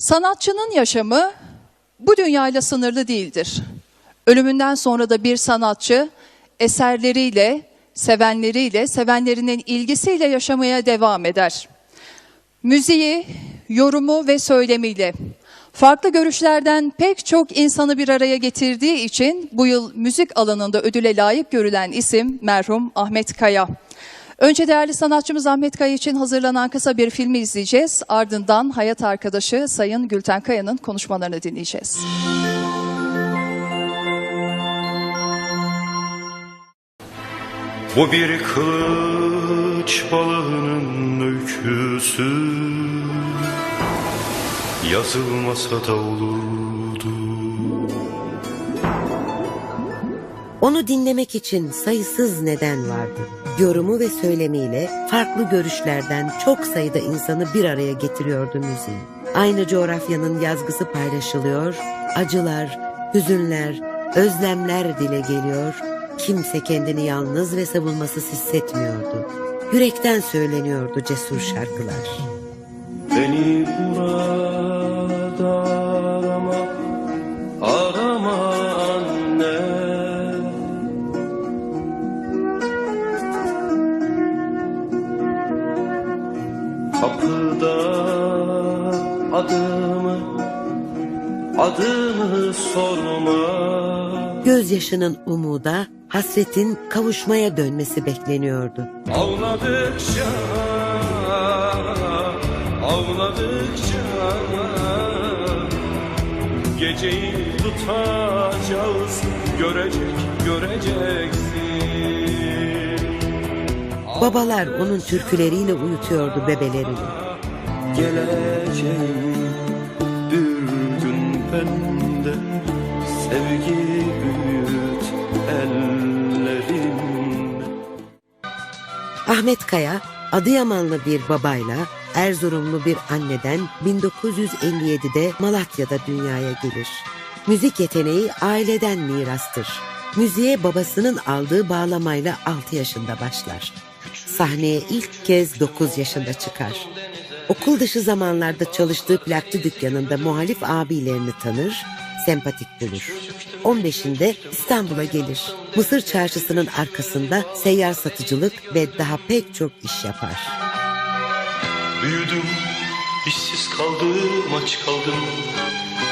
Sanatçının yaşamı bu dünyayla sınırlı değildir. Ölümünden sonra da bir sanatçı eserleriyle, sevenleriyle, sevenlerinin ilgisiyle yaşamaya devam eder. Müziği, yorumu ve söylemiyle farklı görüşlerden pek çok insanı bir araya getirdiği için bu yıl müzik alanında ödüle layık görülen isim merhum Ahmet Kaya. Önce değerli sanatçımız Ahmet Kaya için hazırlanan kısa bir filmi izleyeceğiz. Ardından hayat arkadaşı Sayın Gülten Kaya'nın konuşmalarını dinleyeceğiz. Bu bir kılıç balığının öyküsü Yazılmasa da olurdu Onu dinlemek için sayısız neden vardı. Yorumu ve söylemiyle farklı görüşlerden çok sayıda insanı bir araya getiriyordu müziği. Aynı coğrafyanın yazgısı paylaşılıyor, acılar, hüzünler, özlemler dile geliyor. Kimse kendini yalnız ve savunmasız hissetmiyordu. Yürekten söyleniyordu cesur şarkılar. Beni burada Adımı sorma Gözyaşının umuda, hasretin kavuşmaya dönmesi bekleniyordu. Ağladıkça Ağladıkça Geceyi tutacağız Görecek göreceksin Babalar onun türküleriyle uyutuyordu bebelerini. Geleceğim Sevgi büyüt ellerimle Ahmet Kaya, Adıyamanlı bir babayla Erzurumlu bir anneden 1957'de Malatya'da dünyaya gelir. Müzik yeteneği aileden mirastır. Müziğe babasının aldığı bağlamayla 6 yaşında başlar. Sahneye ilk kez 9 yaşında çıkar. Okul dışı zamanlarda çalıştığı plakçı dükkanında muhalif abilerini tanır, sempatik bulur. 15'inde İstanbul'a gelir. Mısır çarşısının arkasında seyyar satıcılık ve daha pek çok iş yapar. Büyüdüm, işsiz kaldım, aç kaldım.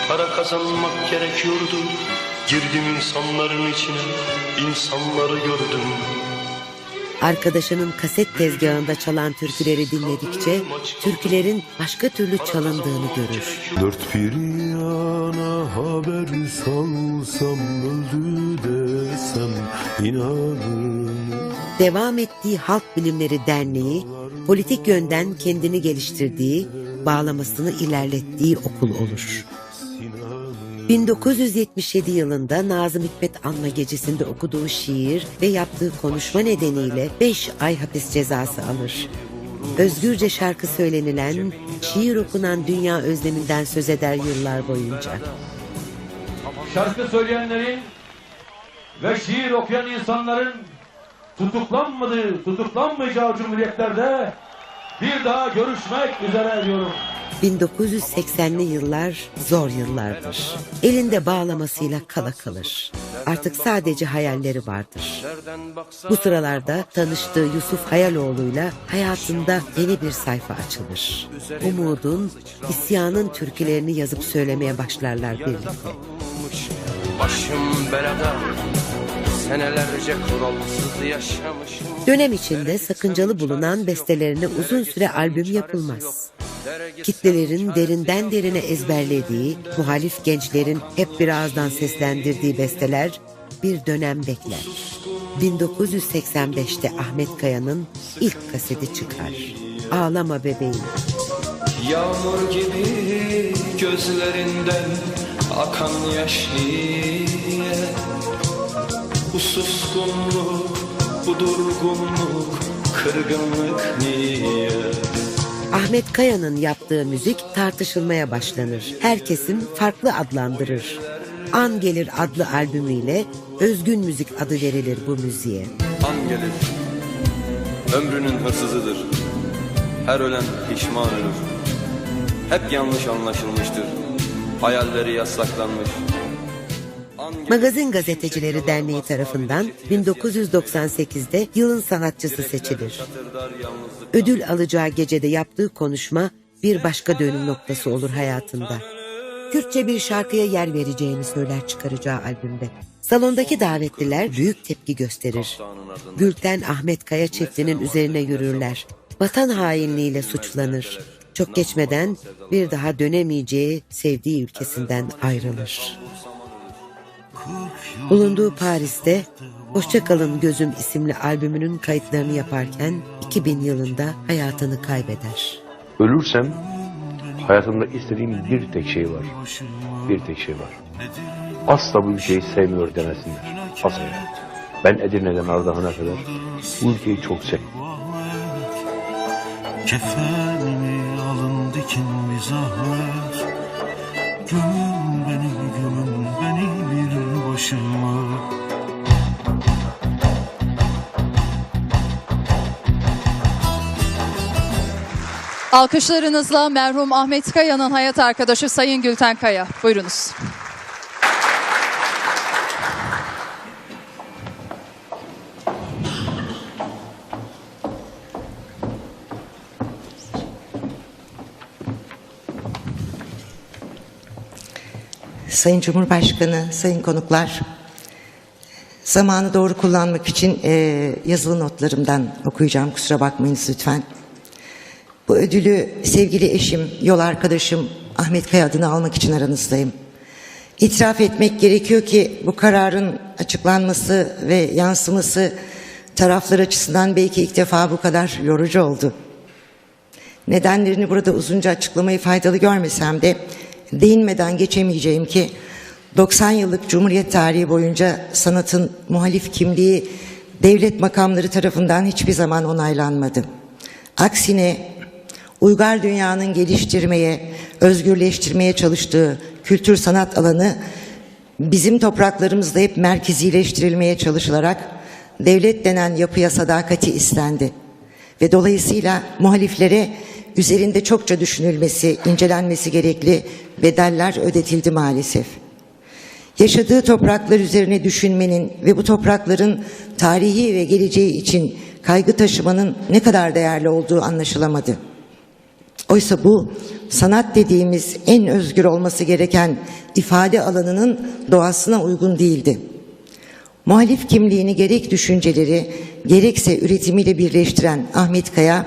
Para kazanmak gerekiyordu. Girdim insanların içine, insanları gördüm. Arkadaşının kaset tezgahında çalan türküleri dinledikçe türkülerin başka türlü çalındığını görür. Dört bir yana haber salsam öldü desem inanır Devam ettiği Halk Bilimleri Derneği, politik yönden kendini geliştirdiği, bağlamasını ilerlettiği okul olur. 1977 yılında Nazım Hikmet Anma Gecesi'nde okuduğu şiir ve yaptığı konuşma nedeniyle 5 ay hapis cezası alır. Özgürce şarkı söylenilen, şiir okunan dünya özleminden söz eder yıllar boyunca. şarkı söyleyenlerin ve şiir okuyan insanların tutuklanmadığı, tutuklanmayacağı cumhuriyetlerde bir daha görüşmek üzere diyorum. 1980'li yıllar zor yıllardır. Elinde bağlamasıyla kala kalır. Artık sadece hayalleri vardır. Bu sıralarda tanıştığı Yusuf Hayaloğlu'yla hayatında yeni bir sayfa açılır. Umudun, isyanın türkülerini yazıp söylemeye başlarlar birlikte. Başım belada Senelerce kuralsız yaşamışım Dönem içinde sakıncalı bulunan bestelerine uzun süre albüm yapılmaz. Kitlelerin derinden derine ezberlediği, muhalif gençlerin hep bir ağızdan seslendirdiği besteler bir dönem bekler. 1985'te Ahmet Kaya'nın ilk kaseti çıkar. Ağlama bebeğim. Yağmur gibi gözlerinden akan yaş niye Bu suskunluk, bu durgunluk, kırgınlık niye Ahmet Kaya'nın yaptığı müzik tartışılmaya başlanır. Her kesim farklı adlandırır. An Gelir adlı albümüyle özgün müzik adı verilir bu müziğe. An gelir, ömrünün hırsızıdır Her ölen pişman ölür hep yanlış anlaşılmıştır. Hayalleri yasaklanmış. Magazin Gazetecileri Derneği tarafından 1998'de yılın sanatçısı seçilir. Ödül alacağı gecede yaptığı konuşma bir başka dönüm noktası olur hayatında. Kürtçe bir şarkıya yer vereceğini söyler çıkaracağı albümde. Salondaki davetliler büyük tepki gösterir. Gülten Ahmet Kaya çiftinin üzerine yürürler. Vatan hainliğiyle suçlanır. Çok geçmeden bir daha dönemeyeceği sevdiği ülkesinden ayrılır. Bulunduğu Paris'te Hoşça Kalın Gözüm isimli albümünün kayıtlarını yaparken 2000 yılında hayatını kaybeder. Ölürsem hayatımda istediğim bir tek şey var. Bir tek şey var. Asla bu ülkeyi sevmiyor demesinler. Asla. Ben Edirne'den Ardahan'a kadar bu ülkeyi çok seviyorum. Kefenimi alın dikin bir zahmet Gömün Alkışlarınızla merhum Ahmet Kaya'nın hayat arkadaşı Sayın Gülten Kaya. Buyurunuz. Sayın Cumhurbaşkanı, sayın konuklar, zamanı doğru kullanmak için e, yazılı notlarımdan okuyacağım, kusura bakmayınız lütfen. Ödülü sevgili eşim, yol arkadaşım Ahmet Kaya adına almak için aranızdayım. İtiraf etmek gerekiyor ki bu kararın açıklanması ve yansıması taraflar açısından belki ilk defa bu kadar yorucu oldu. Nedenlerini burada uzunca açıklamayı faydalı görmesem de değinmeden geçemeyeceğim ki 90 yıllık Cumhuriyet tarihi boyunca sanatın muhalif kimliği devlet makamları tarafından hiçbir zaman onaylanmadı. Aksine uygar dünyanın geliştirmeye, özgürleştirmeye çalıştığı kültür sanat alanı bizim topraklarımızda hep merkezileştirilmeye çalışılarak devlet denen yapıya sadakati istendi. Ve dolayısıyla muhaliflere üzerinde çokça düşünülmesi, incelenmesi gerekli bedeller ödetildi maalesef. Yaşadığı topraklar üzerine düşünmenin ve bu toprakların tarihi ve geleceği için kaygı taşımanın ne kadar değerli olduğu anlaşılamadı. Oysa bu sanat dediğimiz en özgür olması gereken ifade alanının doğasına uygun değildi. Muhalif kimliğini gerek düşünceleri gerekse üretimiyle birleştiren Ahmet Kaya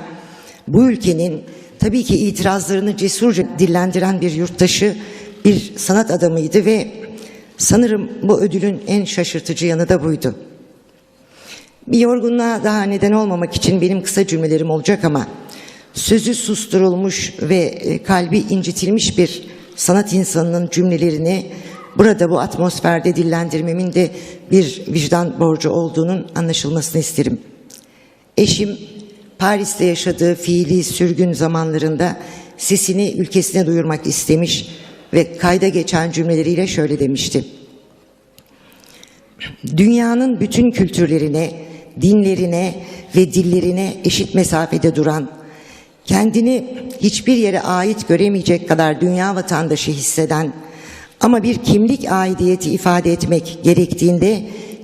bu ülkenin tabii ki itirazlarını cesurca dillendiren bir yurttaşı, bir sanat adamıydı ve sanırım bu ödülün en şaşırtıcı yanı da buydu. Bir yorgunluğa daha neden olmamak için benim kısa cümlelerim olacak ama sözü susturulmuş ve e, kalbi incitilmiş bir sanat insanının cümlelerini burada bu atmosferde dillendirmemin de bir vicdan borcu olduğunun anlaşılmasını isterim. Eşim Paris'te yaşadığı fiili sürgün zamanlarında sesini ülkesine duyurmak istemiş ve kayda geçen cümleleriyle şöyle demişti. Dünyanın bütün kültürlerine, dinlerine ve dillerine eşit mesafede duran, kendini hiçbir yere ait göremeyecek kadar dünya vatandaşı hisseden ama bir kimlik aidiyeti ifade etmek gerektiğinde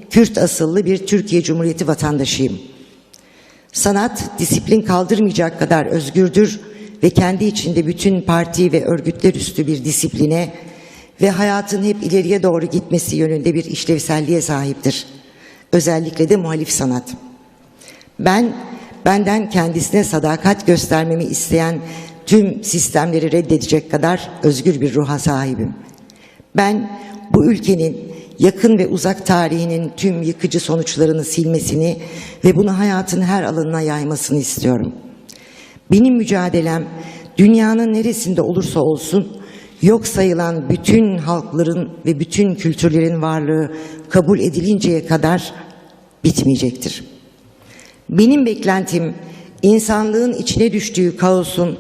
Kürt asıllı bir Türkiye Cumhuriyeti vatandaşıyım. Sanat disiplin kaldırmayacak kadar özgürdür ve kendi içinde bütün parti ve örgütler üstü bir disipline ve hayatın hep ileriye doğru gitmesi yönünde bir işlevselliğe sahiptir. Özellikle de muhalif sanat. Ben benden kendisine sadakat göstermemi isteyen tüm sistemleri reddedecek kadar özgür bir ruha sahibim. Ben bu ülkenin yakın ve uzak tarihinin tüm yıkıcı sonuçlarını silmesini ve bunu hayatın her alanına yaymasını istiyorum. Benim mücadelem dünyanın neresinde olursa olsun yok sayılan bütün halkların ve bütün kültürlerin varlığı kabul edilinceye kadar bitmeyecektir. Benim beklentim insanlığın içine düştüğü kaosun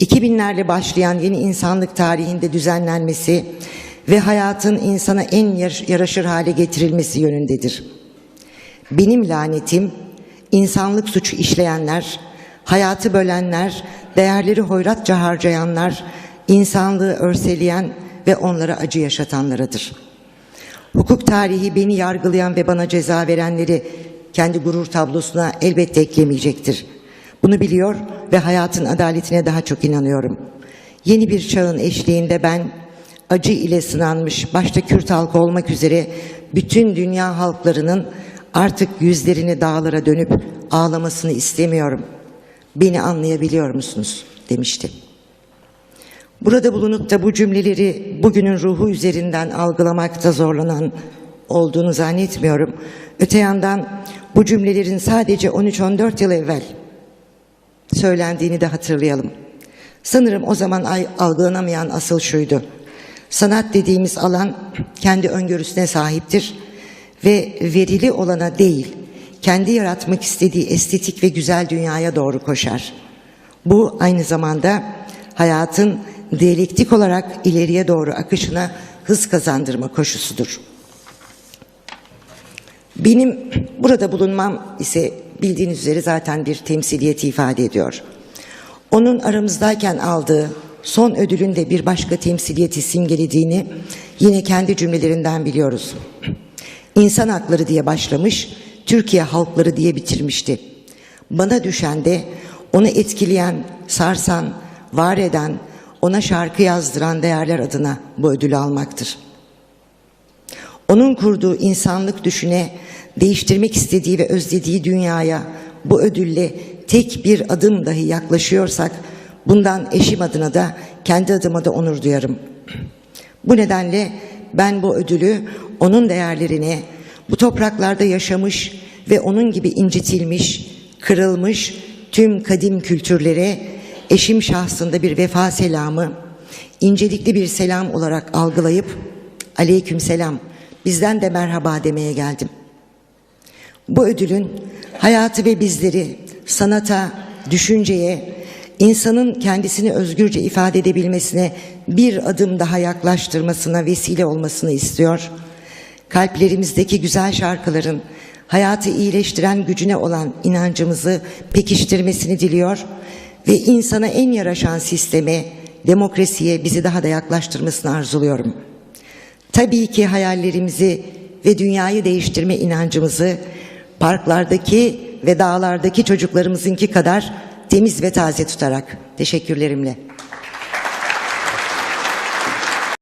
2000'lerle başlayan yeni insanlık tarihinde düzenlenmesi ve hayatın insana en yaraşır hale getirilmesi yönündedir. Benim lanetim insanlık suçu işleyenler, hayatı bölenler, değerleri hoyratça harcayanlar, insanlığı örseleyen ve onlara acı yaşatanlarıdır. Hukuk tarihi beni yargılayan ve bana ceza verenleri kendi gurur tablosuna elbette eklemeyecektir. Bunu biliyor ve hayatın adaletine daha çok inanıyorum. Yeni bir çağın eşliğinde ben acı ile sınanmış başta Kürt halkı olmak üzere bütün dünya halklarının artık yüzlerini dağlara dönüp ağlamasını istemiyorum. Beni anlayabiliyor musunuz? demişti. Burada bulunup da bu cümleleri bugünün ruhu üzerinden algılamakta zorlanan olduğunu zannetmiyorum. Öte yandan bu cümlelerin sadece 13-14 yıl evvel söylendiğini de hatırlayalım. Sanırım o zaman ay- algılanamayan asıl şuydu. Sanat dediğimiz alan kendi öngörüsüne sahiptir ve verili olana değil, kendi yaratmak istediği estetik ve güzel dünyaya doğru koşar. Bu aynı zamanda hayatın diyalektik olarak ileriye doğru akışına hız kazandırma koşusudur. Benim burada bulunmam ise bildiğiniz üzere zaten bir temsiliyeti ifade ediyor. Onun aramızdayken aldığı son ödülün de bir başka temsiliyeti simgelediğini yine kendi cümlelerinden biliyoruz. İnsan hakları diye başlamış, Türkiye halkları diye bitirmişti. Bana düşen de onu etkileyen, sarsan, var eden, ona şarkı yazdıran değerler adına bu ödülü almaktır. Onun kurduğu insanlık düşüne, değiştirmek istediği ve özlediği dünyaya bu ödülle tek bir adım dahi yaklaşıyorsak bundan eşim adına da kendi adıma da onur duyarım. Bu nedenle ben bu ödülü onun değerlerine, bu topraklarda yaşamış ve onun gibi incitilmiş, kırılmış tüm kadim kültürlere eşim şahsında bir vefa selamı, incelikli bir selam olarak algılayıp aleyküm selam bizden de merhaba demeye geldim. Bu ödülün hayatı ve bizleri sanata, düşünceye, insanın kendisini özgürce ifade edebilmesine bir adım daha yaklaştırmasına vesile olmasını istiyor. Kalplerimizdeki güzel şarkıların hayatı iyileştiren gücüne olan inancımızı pekiştirmesini diliyor ve insana en yaraşan sisteme, demokrasiye bizi daha da yaklaştırmasını arzuluyorum. Tabii ki hayallerimizi ve dünyayı değiştirme inancımızı parklardaki ve dağlardaki çocuklarımızınki kadar temiz ve taze tutarak teşekkürlerimle.